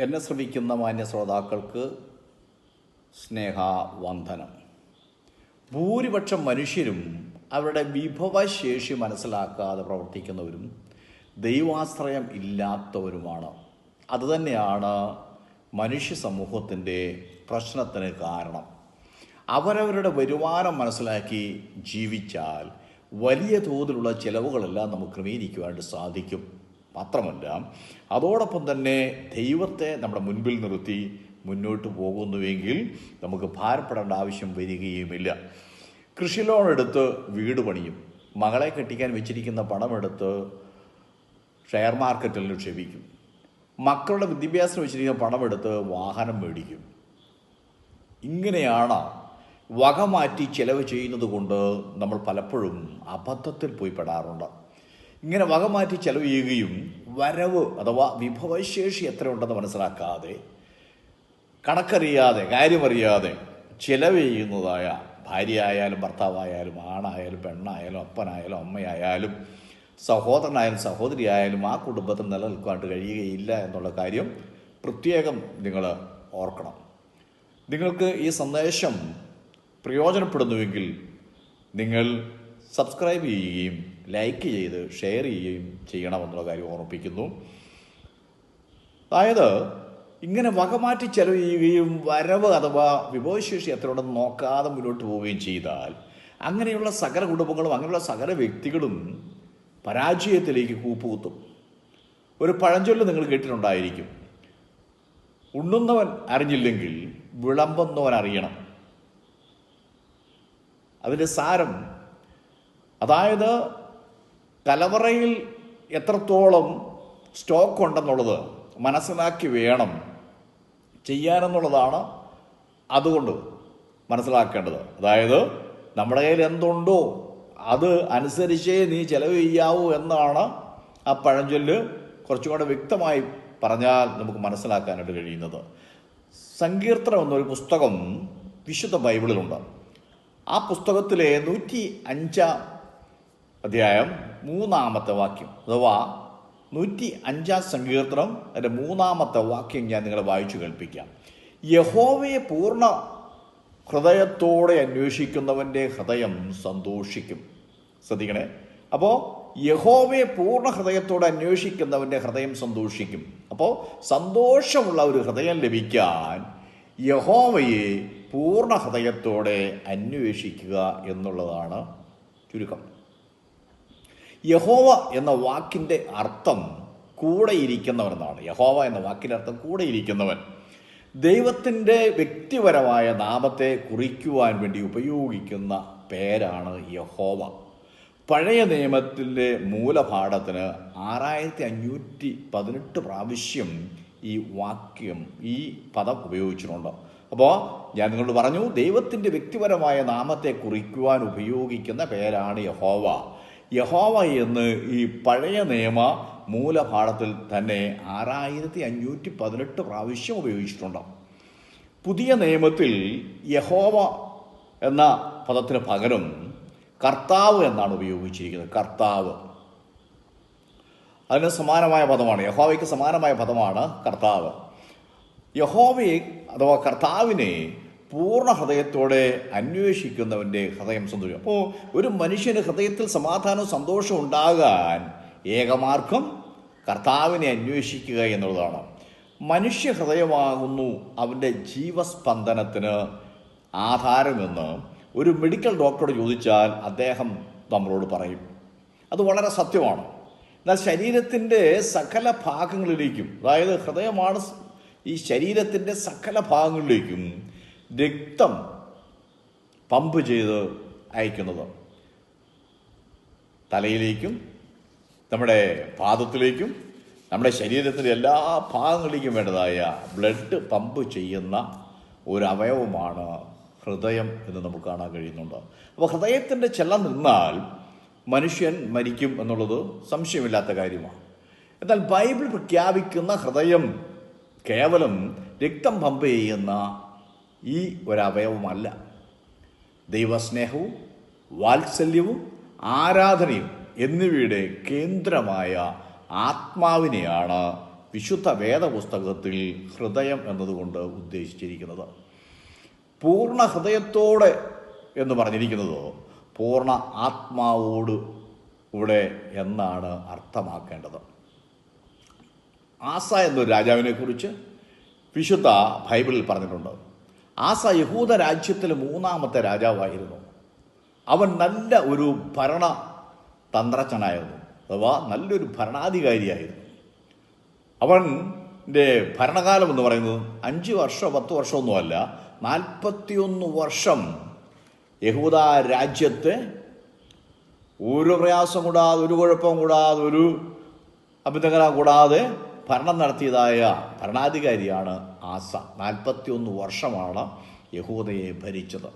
എന്നെ ശ്രമിക്കുന്ന മാന്യ ശ്രോതാക്കൾക്ക് സ്നേഹവന്ദനം. ഭൂരിപക്ഷം മനുഷ്യരും അവരുടെ വിഭവശേഷി മനസ്സിലാക്കാതെ പ്രവർത്തിക്കുന്നവരും ദൈവാശ്രയം ഇല്ലാത്തവരുമാണ്. അതുതന്നെയാണ് മനുഷ്യ സമൂഹത്തിന്റെ പ്രശ്നത്തിന് കാരണം. അവരവരുടെ വരുമാനം മനസ്സിലാക്കി ജീവിച്ചാൽ വലിയ തോതിലുള്ള ചിലവുകളെല്ലാം നമുക്ക് ക്രമീകരിക്കുവാനായിട്ട് സാധിക്കും. മാത്രമല്ല അതോടൊപ്പം തന്നെ ദൈവത്തെ നമ്മുടെ മുൻപിൽ നിർത്തി മുന്നോട്ട് പോകുന്നുവെങ്കിൽ നമുക്ക് ഭാരപ്പെടേണ്ട ആവശ്യം വരികയുമില്ല. കൃഷി ലോൺ എടുത്ത് വീട് പണിയും. മകളെ കെട്ടിക്കാൻ വെച്ചിരിക്കുന്ന പണമെടുത്ത് ഷെയർ മാർക്കറ്റിൽ നിക്ഷേപിക്കും. മക്കളുടെ വിദ്യാഭ്യാസം വെച്ചിരിക്കുന്ന പണമെടുത്ത് വാഹനം മേടിക്കും. ഇങ്ങനെയാണ് വക മാറ്റി ചെലവ് ചെയ്യുന്നത് കൊണ്ട് നമ്മൾ പലപ്പോഴും അബദ്ധത്തിൽ പോയി പെടാറുണ്ട്. ഇങ്ങനെ വക മാറ്റി ചെലവ് ചെയ്യുകയും വരവ് അഥവാ വിഭവശേഷി എത്രയുണ്ടെന്ന് മനസ്സിലാക്കാതെ കണക്കറിയാതെ കാര്യമറിയാതെ ചെലവ് ചെയ്യുന്നതായ ഭാര്യയായാലും ഭർത്താവായാലും ആണായാലും പെണ്ണായാലും അപ്പനായാലും അമ്മയായാലും സഹോദരനായാലും സഹോദരിയായാലും ആ കുടുംബത്തിൽ നിലനിൽക്കാണ്ട് കഴിയുകയില്ല എന്നുള്ള കാര്യം പ്രത്യേകം നിങ്ങൾ ഓർക്കണം. നിങ്ങൾക്ക് ഈ സന്ദേശം പ്രയോജനപ്പെടുന്നുവെങ്കിൽ നിങ്ങൾ സബ്സ്ക്രൈബ് ചെയ്യുകയും ലൈക്ക് ചെയ്ത് ഷെയർ ചെയ്യുകയും ചെയ്യണമെന്നുള്ള കാര്യം ഓർമ്മിപ്പിക്കുന്നു. അതായത് ഇങ്ങനെ വകമാറ്റി ചെലവ് ചെയ്യുകയും വരവ് അഥവാ വിഭവശേഷി എത്രയുണ്ടെന്ന് നോക്കാതെ മുന്നോട്ട് പോവുകയും ചെയ്താൽ അങ്ങനെയുള്ള സകല കുടുംബങ്ങളും അങ്ങനെയുള്ള സകല വ്യക്തികളും പരാജയത്തിലേക്ക് കൂപ്പുകുത്തും. ഒരു പഴഞ്ചൊല്ല് നിങ്ങൾ കേട്ടിട്ടുണ്ടായിരിക്കും. ഉണ്ണുന്നവൻ അറിഞ്ഞില്ലെങ്കിൽ വിളമ്പുന്നവൻ അറിയണം. അതിന്റെ സാരം അതായത് കലവറയിൽ എത്രത്തോളം സ്റ്റോക്ക് ഉണ്ടെന്നുള്ളത് മനസ്സിലാക്കി വേണം ചെയ്യാനെന്നുള്ളതാണ് അതുകൊണ്ട് മനസ്സിലാക്കേണ്ടത്. അതായത് നമ്മുടെ കയ്യിൽ എന്തുണ്ടോ അത് അനുസരിച്ചേ നീ ചെലവ് ചെയ്യാവൂ എന്നാണ് ആ പഴഞ്ചൊല്ല് കുറച്ചുകൂടെ വ്യക്തമായി പറഞ്ഞാൽ നമുക്ക് മനസ്സിലാക്കാനായിട്ട് കഴിയുന്നത്. സങ്കീർത്തനം എന്നൊരു പുസ്തകം വിശുദ്ധ ബൈബിളിലുണ്ട്. ആ പുസ്തകത്തിലെ നൂറ്റി അഞ്ചാം അധ്യായം മൂന്നാമത്തെ വാക്യം. അഥവാ നൂറ്റി അഞ്ചാം സങ്കീർത്തനം അതിന്റെ മൂന്നാമത്തെ വാക്യം ഞാൻ നിങ്ങളെ വായിച്ചു കേൾപ്പിക്കാം. യഹോവയെ പൂർണ ഹൃദയത്തോടെ അന്വേഷിക്കുന്നവന്റെ ഹൃദയം സന്തോഷിക്കും. ശ്രദ്ധിക്കണേ. അപ്പോൾ യഹോവയെ പൂർണ ഹൃദയത്തോടെ അന്വേഷിക്കുന്നവന്റെ ഹൃദയം സന്തോഷിക്കും. അപ്പോൾ സന്തോഷമുള്ള ഒരു ഹൃദയം ലഭിക്കാൻ യഹോവയെ പൂർണ ഹൃദയത്തോടെ അന്വേഷിക്കുക എന്നുള്ളതാണ് ചുരുക്കം. യഹോവ എന്ന വാക്കിന്റെ അർത്ഥം കൂടെയിരിക്കുന്നവർ എന്നാണ് യഹോവ എന്ന വാക്കിന്റെ അർത്ഥം കൂടെയിരിക്കുന്നവൻ. ദൈവത്തിന്റെ വ്യക്തിപരമായ നാമത്തെ കുറിക്കുവാൻ വേണ്ടി ഉപയോഗിക്കുന്ന പേരാണ് യഹോവ. പഴയ നിയമത്തിന്റെ മൂലപാഠത്തിന് ആറായിരത്തി അഞ്ഞൂറ്റി പതിനെട്ട് പ്രാവശ്യം ഈ വാക്യം ഈ പദം ഉപയോഗിച്ചിട്ടുണ്ട്. അപ്പോൾ ഞാൻ നിങ്ങളോട് പറഞ്ഞു ദൈവത്തിന്റെ വ്യക്തിപരമായ നാമത്തെ കുറിക്കുവാൻ ഉപയോഗിക്കുന്ന പേരാണ് യഹോവ. യഹോവ എന്ന് ഈ പഴയ നിയമ മൂലപാഠത്തിൽ തന്നെ ആറായിരത്തി അഞ്ഞൂറ്റി പതിനെട്ട് പ്രാവശ്യം ഉപയോഗിച്ചിട്ടുണ്ട്. പുതിയ നിയമത്തിൽ യഹോവ എന്ന പദത്തിന് പകരം കർത്താവ് എന്നാണ് ഉപയോഗിച്ചിരിക്കുന്നത്. കർത്താവ്. അതിന് സമാനമായ പദമാണ്. യഹോവയ്ക്ക് സമാനമായ പദമാണ് കർത്താവ്. യഹോവയെ അഥവാ കർത്താവിനെ പൂർണ ഹൃദയത്തോടെ അന്വേഷിക്കുന്നവന്റെ ഹൃദയം സന്തോഷം അപ്പോൾ ഒരു മനുഷ്യന് ഹൃദയത്തിൽ സമാധാനവും സന്തോഷവും ഉണ്ടാകാൻ ഏകമാർഗം കർത്താവിനെ അന്വേഷിക്കുക എന്നുള്ളതാണ്. മനുഷ്യ ഹൃദയമാകുന്നു അവന്റെ ജീവസ്പന്ദനത്തിന് ആധാരമെന്ന് ഒരു മെഡിക്കൽ ഡോക്ടറോട് ചോദിച്ചാൽ അദ്ദേഹം നമ്മളോട് പറയും. അത് വളരെ സത്യമാണ്. എന്നാൽ ശരീരത്തിന്റെ സകല ഭാഗങ്ങളിലേക്കും അതായത് ഹൃദയമാണ് ഈ ശരീരത്തിന്റെ സകല ഭാഗങ്ങളിലേക്കും രക്തം പമ്പ് ചെയ്ത് അയക്കുന്നത്. തലയിലേക്കും നമ്മുടെ പാദത്തിലേക്കും നമ്മുടെ ശരീരത്തിന്റെ എല്ലാ ഭാഗങ്ങളിലേക്കും വേണ്ടതായ ബ്ലഡ് പമ്പ് ചെയ്യുന്ന ഒരു അവയവമാണ് ഹൃദയം എന്ന് നമുക്ക് കാണാൻ കഴിയുന്നുണ്ട്. അപ്പോൾ ഹൃദയത്തിന്റെ ചെല്ലം നിന്നാൽ മനുഷ്യൻ മരിക്കും എന്നുള്ളത് സംശയമില്ലാത്ത കാര്യമാണ്. എന്നാൽ ബൈബിൾ പ്രഖ്യാപിക്കുന്ന ഹൃദയം കേവലം രക്തം പമ്പ് ചെയ്യുന്ന ഈ ഒരവയവമല്ല. ദൈവസ്നേഹവും വാത്സല്യവും ആരാധനയും എന്നിവയുടെ കേന്ദ്രമായ ആത്മാവിനെയാണ് വിശുദ്ധ വേദപുസ്തകത്തിൽ ഹൃദയം എന്നതുകൊണ്ട് ഉദ്ദേശിച്ചിരിക്കുന്നത്. പൂർണ ഹൃദയത്തോടെ എന്ന് പറഞ്ഞിരിക്കുന്നത് പൂർണ ആത്മാവോട് കൂടെ എന്നാണ് അർത്ഥമാക്കേണ്ടത്. ആസ എന്നൊരു രാജാവിനെക്കുറിച്ച് വിശുദ്ധ ബൈബിളിൽ പറഞ്ഞിട്ടുണ്ട്. ആസ യഹൂദ രാജ്യത്തിലെ മൂന്നാമത്തെ രാജാവായിരുന്നു. അവൻ നല്ല ഒരു ഭരണ തന്ത്രജ്ഞനായിരുന്നു. അഥവാ നല്ലൊരു ഭരണാധികാരിയായിരുന്നു. അവന്റെ ഭരണകാലം എന്ന് പറയുന്നത് അഞ്ച് വർഷം പത്ത് വർഷമൊന്നുമല്ല നാൽപ്പത്തിയൊന്ന് വർഷം യഹൂദ രാജ്യത്തെ ഒരു പ്രയാസം കൂടാതെ ഒരു കുഴപ്പം കൂടാതെ ഒരു അഭിനഗര കൂടാതെ ഭരണം നടത്തിയതായ ഭരണാധികാരിയാണ് ആസ. നാൽപ്പത്തിയൊന്ന് വർഷമാണ് യഹൂദയെ ഭരിച്ചത്.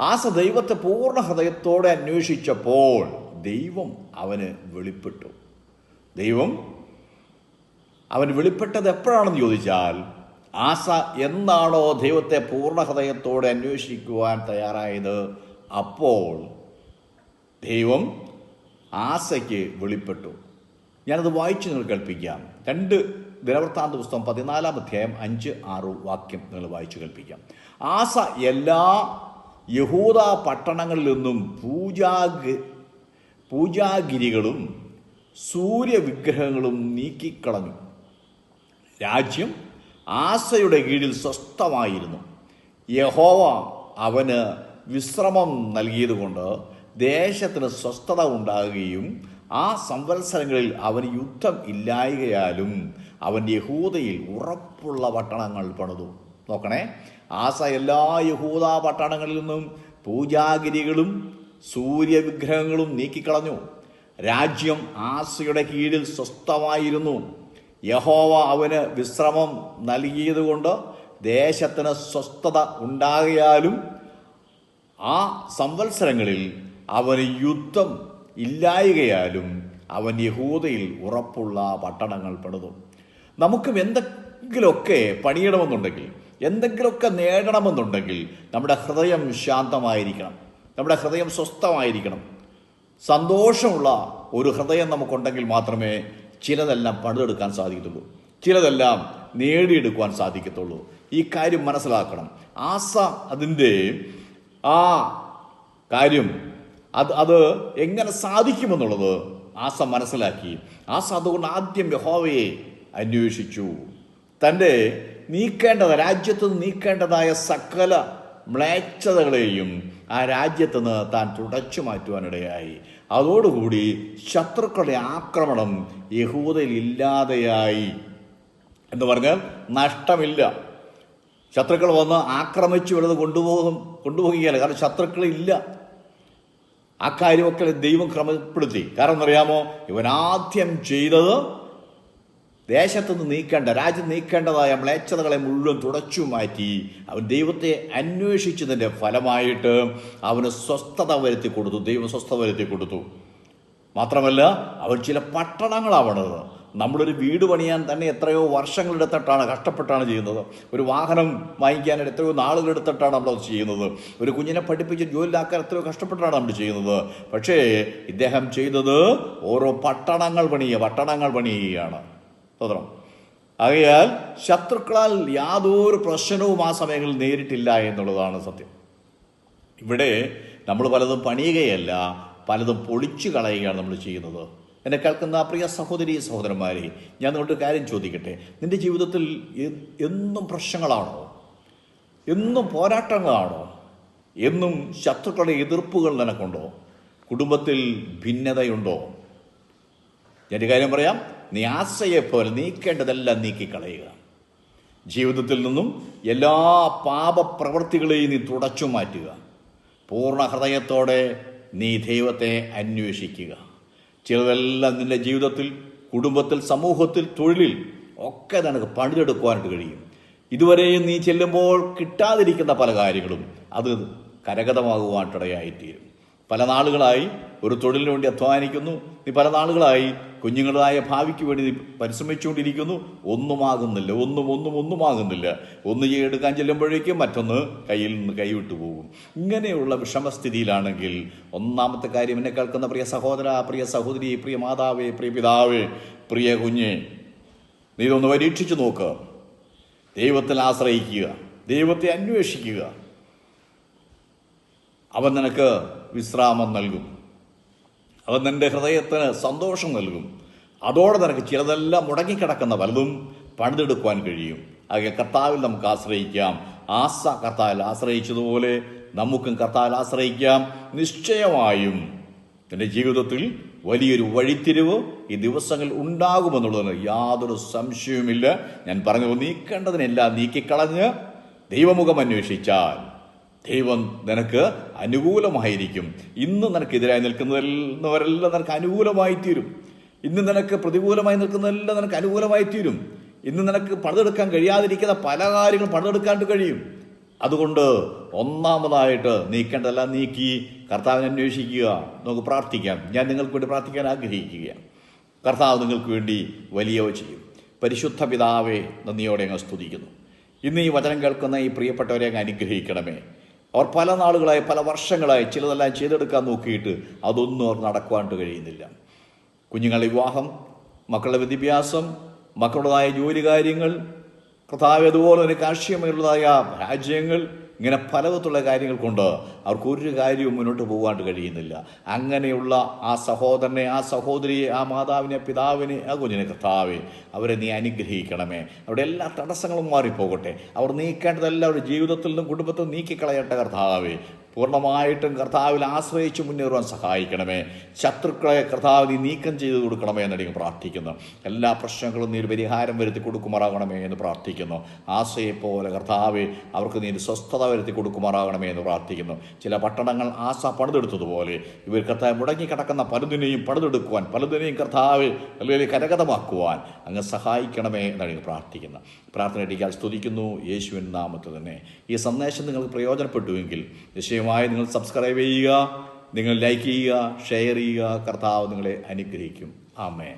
ആസ ദൈവത്തെ പൂർണ ഹൃദയത്തോടെ അന്വേഷിച്ചപ്പോൾ ദൈവം അവന് വെളിപ്പെട്ടു. ദൈവം അവൻ വെളിപ്പെട്ടത് എപ്പോഴാണെന്ന് ചോദിച്ചാൽ ആസ എന്നാണോ ദൈവത്തെ പൂർണ ഹൃദയത്തോടെ അന്വേഷിക്കുവാൻ തയ്യാറായത്? അപ്പോൾ ദൈവം ആസയ്ക്ക് വെളിപ്പെട്ടു. ഞാനത് വായിച്ചു നിങ്ങൾ കേൾപ്പിക്കാം. രണ്ട് ദിനവൃത്താന്ത പുസ്തകം പതിനാലാം അധ്യായം അഞ്ച് ആറ് വാക്യം നിങ്ങൾ വായിച്ചു കേൾപ്പിക്കാം. ആസ എല്ലാ യഹൂദ പട്ടണങ്ങളിൽ നിന്നും പൂജാഗി പൂജാഗിരികളും സൂര്യവിഗ്രഹങ്ങളും നീക്കിക്കളഞ്ഞു. രാജ്യം ആസയുടെ കീഴിൽ സ്വസ്ഥമായിരുന്നു. യഹോവ അവന് വിശ്രമം നൽകിയതുകൊണ്ട് ദേശത്തിന് സ്വസ്ഥത ഉണ്ടാകുകയും ആ സംവത്സരങ്ങളിൽ അവന് യുദ്ധം ഇല്ലായകയാലും അവൻ യഹൂദയിൽ ഉറപ്പുള്ള പട്ടണങ്ങൾ പണിതു. നോക്കണേ ആസ എല്ലാ യഹൂദ പട്ടണങ്ങളിൽ നിന്നും പൂജാഗിരികളും സൂര്യവിഗ്രഹങ്ങളും നീക്കിക്കളഞ്ഞു. രാജ്യം ആസയുടെ കീഴിൽ സ്വസ്ഥമായിരുന്നു. യഹോവ അവന് വിശ്രമം നൽകിയതുകൊണ്ട് ദേശത്തിന് സ്വസ്ഥത ഉണ്ടാകിയാലും ആ സംവത്സരങ്ങളിൽ അവന് യുദ്ധം ഇല്ലായകയാലും അവൻ യഹൂദയിൽ ഉറപ്പുള്ള പട്ടണങ്ങൾ പെടുന്നു നമുക്കും എന്തെങ്കിലുമൊക്കെ പണിയണമെന്നുണ്ടെങ്കിൽ എന്തെങ്കിലുമൊക്കെ നേടണമെന്നുണ്ടെങ്കിൽ നമ്മുടെ ഹൃദയം ശാന്തമായിരിക്കണം. നമ്മുടെ ഹൃദയം സ്വസ്ഥമായിരിക്കണം. സന്തോഷമുള്ള ഒരു ഹൃദയം നമുക്കുണ്ടെങ്കിൽ മാത്രമേ ചിലതെല്ലാം പണിതെടുക്കാൻ സാധിക്കത്തുള്ളൂ. ചിലതെല്ലാം നേടിയെടുക്കുവാൻ സാധിക്കത്തുള്ളൂ. ഈ കാര്യം മനസ്സിലാക്കണം. ആസ അതിന്റെ ആ കാര്യം അത് അത് എങ്ങനെ സാധിക്കുമെന്നുള്ളത് ആസ മനസ്സിലാക്കി. ആസ അതുകൊണ്ട് ആദ്യം യഹോവയെ അന്വേഷിച്ചു. തന്റെ നീക്കേണ്ടത് രാജ്യത്ത് നിന്ന് നീക്കേണ്ടതായ സകല മ്ലേച്ഛതകളെയും ആ രാജ്യത്ത് നിന്ന് താൻ തുടച്ചു മാറ്റുവാനിടയായി. അതോടുകൂടി ശത്രുക്കളുടെ ആക്രമണം യഹൂദയിൽ ഇല്ലാതെയായി. എന്ന് പറഞ്ഞാൽ നഷ്ടമില്ല. ശത്രുക്കൾ വന്ന് ആക്രമിച്ചു വരുന്നത് കൊണ്ടുപോകും കൊണ്ടുപോകുകയല്ല. കാരണം ശത്രുക്കളില്ല. ആ കാര്യമൊക്കെ ദൈവം ക്രമപ്പെടുത്തി. കാരണം അറിയാമോ? ഇവൻ ആദ്യം ചെയ്തത് ദേശത്ത് നിന്ന് നീക്കേണ്ട രാജ്യം നീക്കേണ്ടതായ മ്ലേച്ഛതകളെ മുഴുവൻ തുടച്ചു മാറ്റി. അവൻ ദൈവത്തെ അന്വേഷിച്ചതിന്റെ ഫലമായിട്ട് അവന് സ്വസ്ഥത വരുത്തി കൊടുത്തു ദൈവം സ്വസ്ഥത വരുത്തി കൊടുത്തു. മാത്രമല്ല അവൻ ചില പട്ടണങ്ങളാവണത്. നമ്മളൊരു വീട് പണിയാൻ തന്നെ എത്രയോ വർഷങ്ങളെടുത്തിട്ടാണ് കഷ്ടപ്പെട്ടാണ് ചെയ്യുന്നത്. ഒരു വാഹനം വാങ്ങിക്കാൻ എത്രയോ നാളുകളെടുത്തിട്ടാണ് നമ്മൾ ചെയ്യുന്നത്. ഒരു കുഞ്ഞിനെ പഠിപ്പിച്ച് ജോലിയിലാക്കാൻ എത്രയോ കഷ്ടപ്പെട്ടാണ് നമ്മൾ ചെയ്യുന്നത്. പക്ഷേ ഇദ്ദേഹം ചെയ്തത് ഓരോ പട്ടണങ്ങൾ പണിയുക പട്ടണങ്ങൾ പണിയുകയാണ് സ്വതന്ത്രം ആകയാൽ ശത്രുക്കളാൽ യാതൊരു പ്രശ്നവും ആ സമയങ്ങളിൽ നേരിട്ടില്ല എന്നുള്ളതാണ് സത്യം. ഇവിടെ നമ്മൾ പലതും പണിയുകയല്ല പലതും പൊളിച്ചു കളയുകയാണ് നമ്മൾ ചെയ്യുന്നത്. എന്നെ കേൾക്കുന്ന പ്രിയ സഹോദരി സഹോദരന്മാരെ ഞാൻ നിങ്ങളുടെ കാര്യം ചോദിക്കട്ടെ? നിന്റെ ജീവിതത്തിൽ എന്നും പ്രശ്നങ്ങളാണോ? എന്നും പോരാട്ടങ്ങളാണോ? എന്നും ശത്രുക്കളുടെ എതിർപ്പുകൾ നിനക്കുണ്ടോ? കുടുംബത്തിൽ ഭിന്നതയുണ്ടോ? ഞാൻ കാര്യം പറയാം. നീ ആശയെ പോലെ നീക്കേണ്ടതെല്ലാം നീക്കിക്കളയുക. ജീവിതത്തിൽ നിന്നും എല്ലാ പാപപ്രവൃത്തികളെയും നീ തുടച്ചു മാറ്റുക പൂർണ ഹൃദയത്തോടെ നീ ദൈവത്തെ അന്വേഷിക്കുക. ചിലതെല്ലാം നിന്റെ ജീവിതത്തിൽ കുടുംബത്തിൽ സമൂഹത്തിൽ തൊഴിലിൽ ഒക്കെ നിനക്ക് പണിതെടുക്കുവാനായിട്ട് കഴിയും. ഇതുവരെയും നീ ചെല്ലുമ്പോൾ കിട്ടാതിരിക്കുന്ന പല കാര്യങ്ങളും അത് കരഗതമാകുവാനിടയായിത്തീരും. പല നാളുകളായി ഒരു തൊഴിലിന് വേണ്ടി അധ്വാനിക്കുന്നു. നീ പല നാളുകളായി കുഞ്ഞുങ്ങളായ ഭാവിക്ക് വേണ്ടി നീ പരിശ്രമിച്ചുകൊണ്ടിരിക്കുന്നു. ഒന്നുമാകുന്നില്ല. ഒന്നും ഒന്നും ഒന്നുമാകുന്നില്ല. ഒന്ന് എടുക്കാൻ ചെല്ലുമ്പോഴേക്കും മറ്റൊന്ന് കയ്യിൽ നിന്ന് കൈവിട്ടു പോകും. ഇങ്ങനെയുള്ള വിഷമസ്ഥിതിയിലാണെങ്കിൽ ഒന്നാമത്തെ കാര്യം എന്നെ കേൾക്കുന്ന പ്രിയ സഹോദര പ്രിയ സഹോദരി പ്രിയ മാതാവേ പ്രിയ പിതാവേ പ്രിയ കുഞ്ഞ് നീ ഇതൊന്ന് പരീക്ഷിച്ചു നോക്കുക ദൈവത്തിൽ ആശ്രയിക്കുക. ദൈവത്തെ അന്വേഷിക്കുക. അവൻ നിനക്ക് വിശ്രാമം നൽകും. അവൻ നിന്റെ ഹൃദയത്തിന് സന്തോഷം നൽകും. അതോടെ നിനക്ക് ചിലതെല്ലാം മുടങ്ങിക്കിടക്കുന്ന പലതും പണിതെടുക്കുവാൻ കഴിയും. അതിൽ കർത്താവിൽ നമുക്ക് ആശ്രയിക്കാം. ആസ കർത്താവിൽ ആശ്രയിച്ചതുപോലെ നമുക്കും കർത്താവിൽ ആശ്രയിക്കാം. നിശ്ചയമായും നിന്റെ ജീവിതത്തിൽ വലിയൊരു വഴിത്തിരിവ് ഈ ദിവസങ്ങളിൽ ഉണ്ടാകുമെന്നുള്ളതിന് യാതൊരു സംശയവുമില്ല. ഞാൻ പറഞ്ഞു നീക്കേണ്ടതിനെല്ലാം നീക്കിക്കളഞ്ഞ് ദൈവമുഖം അന്വേഷിച്ചാൽ ദൈവം നിനക്ക് അനുകൂലമായിരിക്കും. ഇന്ന് നിനക്കെതിരായി നിൽക്കുന്നവരെല്ലാം നിനക്ക് അനുകൂലമായി തീരും ഇന്ന് നിനക്ക് പ്രതികൂലമായി നിൽക്കുന്നതെല്ലാം നിനക്ക് അനുകൂലമായി തീരും ഇന്ന് നിനക്ക് പണിതെടുക്കാൻ കഴിയാതിരിക്കുന്ന പല കാര്യങ്ങളും പണിതെടുക്കാണ്ട് കഴിയും. അതുകൊണ്ട് ഒന്നാമതായിട്ട് നീക്കേണ്ടതെല്ലാം നീക്കി കർത്താവിനെ അന്വേഷിക്കുക. നമുക്ക് പ്രാർത്ഥിക്കാം. ഞാൻ നിങ്ങൾക്ക് വേണ്ടി പ്രാർത്ഥിക്കാൻ ആഗ്രഹിക്കുകയാണ്. കർത്താവ് നിങ്ങൾക്ക് വേണ്ടി വലിയവ ചെയ്യും. പരിശുദ്ധ പിതാവെ നന്ദിയോടെ അങ്ങ് സ്തുതിക്കുന്നു. ഇന്ന് ഈ വചനം കേൾക്കുന്ന ഈ പ്രിയപ്പെട്ടവരെ അങ്ങ് അനുഗ്രഹിക്കണമേ. അവർ പല നാളുകളായി പല വർഷങ്ങളായി ചിലതെല്ലാം ചെയ്തെടുക്കാൻ നോക്കിയിട്ട് അതൊന്നും അവർ നടക്കുവാണ്ട് കഴിയുന്നില്ല. കുഞ്ഞുങ്ങളുടെ വിവാഹം മക്കളുടെ വിദ്യാഭ്യാസം മക്കളുടേതായ ജോലി കാര്യങ്ങൾ കർത്താവ് അതുപോലെ തന്നെ കാർഷികമായിട്ടുള്ളതായ രാജ്യങ്ങൾ ഇങ്ങനെ പലവിധത്തുള്ള കാര്യങ്ങൾ കൊണ്ട് അവർക്ക് ഒരു കാര്യവും മുന്നോട്ട് പോകാണ്ട് കഴിയുന്നില്ല. അങ്ങനെയുള്ള ആ സഹോദരനെ ആ സഹോദരിയെ ആ മാതാവിനെ പിതാവിനെ ആ കുഞ്ഞിനെ കർത്താവെ അവരെ നീ അനുഗ്രഹിക്കണമേ. അവിടെ എല്ലാ തടസ്സങ്ങളും മാറിപ്പോകട്ടെ. അവർ നീക്കേണ്ടതെല്ലാം അവരുടെ ജീവിതത്തിൽ നിന്നും കുടുംബത്തിൽ നീക്കിക്കളയട്ടെ കർത്താവെ. പൂർണമായിട്ടും കർത്താവിൽ ആശ്രയിച്ച് മുന്നേറുവാൻ സഹായിക്കണമേ. ശത്രുക്കളെ കർത്താവ് നീ നീക്കം ചെയ്ത് കൊടുക്കണമേ എന്നടിയും പ്രാർത്ഥിക്കുന്നു. എല്ലാ പ്രശ്നങ്ങളും നീ പരിഹാരം വരുത്തി കൊടുക്കുമാറാകണമേ എന്ന് പ്രാർത്ഥിക്കുന്നു. ആശയെ കർത്താവ് അവർക്ക് നീ സ്വസ്ഥത വരുത്തി കൊടുക്കുമാറാകണമേ എന്ന് പ്രാർത്ഥിക്കുന്നു. ചില പട്ടണങ്ങൾ ആശ പണിതെടുത്തതുപോലെ ഇവർ കർത്താവ് മുടങ്ങിക്കിടക്കുന്ന പലതിനെയും പണിതെടുക്കുവാൻ പലതിനെയും കർത്താവ് അല്ലെങ്കിൽ കരഗതമാക്കുവാൻ അങ്ങ് സഹായിക്കണമേ എന്നടിയും പ്രാർത്ഥിക്കുന്നു. പ്രാർത്ഥന ഇടിക്കാൻ സ്തുതിക്കുന്നു. യേശുവിൻ നാമത്തിൽ തന്നെ ഈ സന്ദേശം നിങ്ങൾക്ക് പ്രയോജനപ്പെട്ടുവെങ്കിൽ നിശ്ചയമായി നിങ്ങൾ സബ്സ്ക്രൈബ് ചെയ്യുക നിങ്ങൾ ലൈക്ക് ചെയ്യുക ഷെയർ ചെയ്യുക. കർത്താവ് നിങ്ങളെ അനുഗ്രഹിക്കും. ആമേ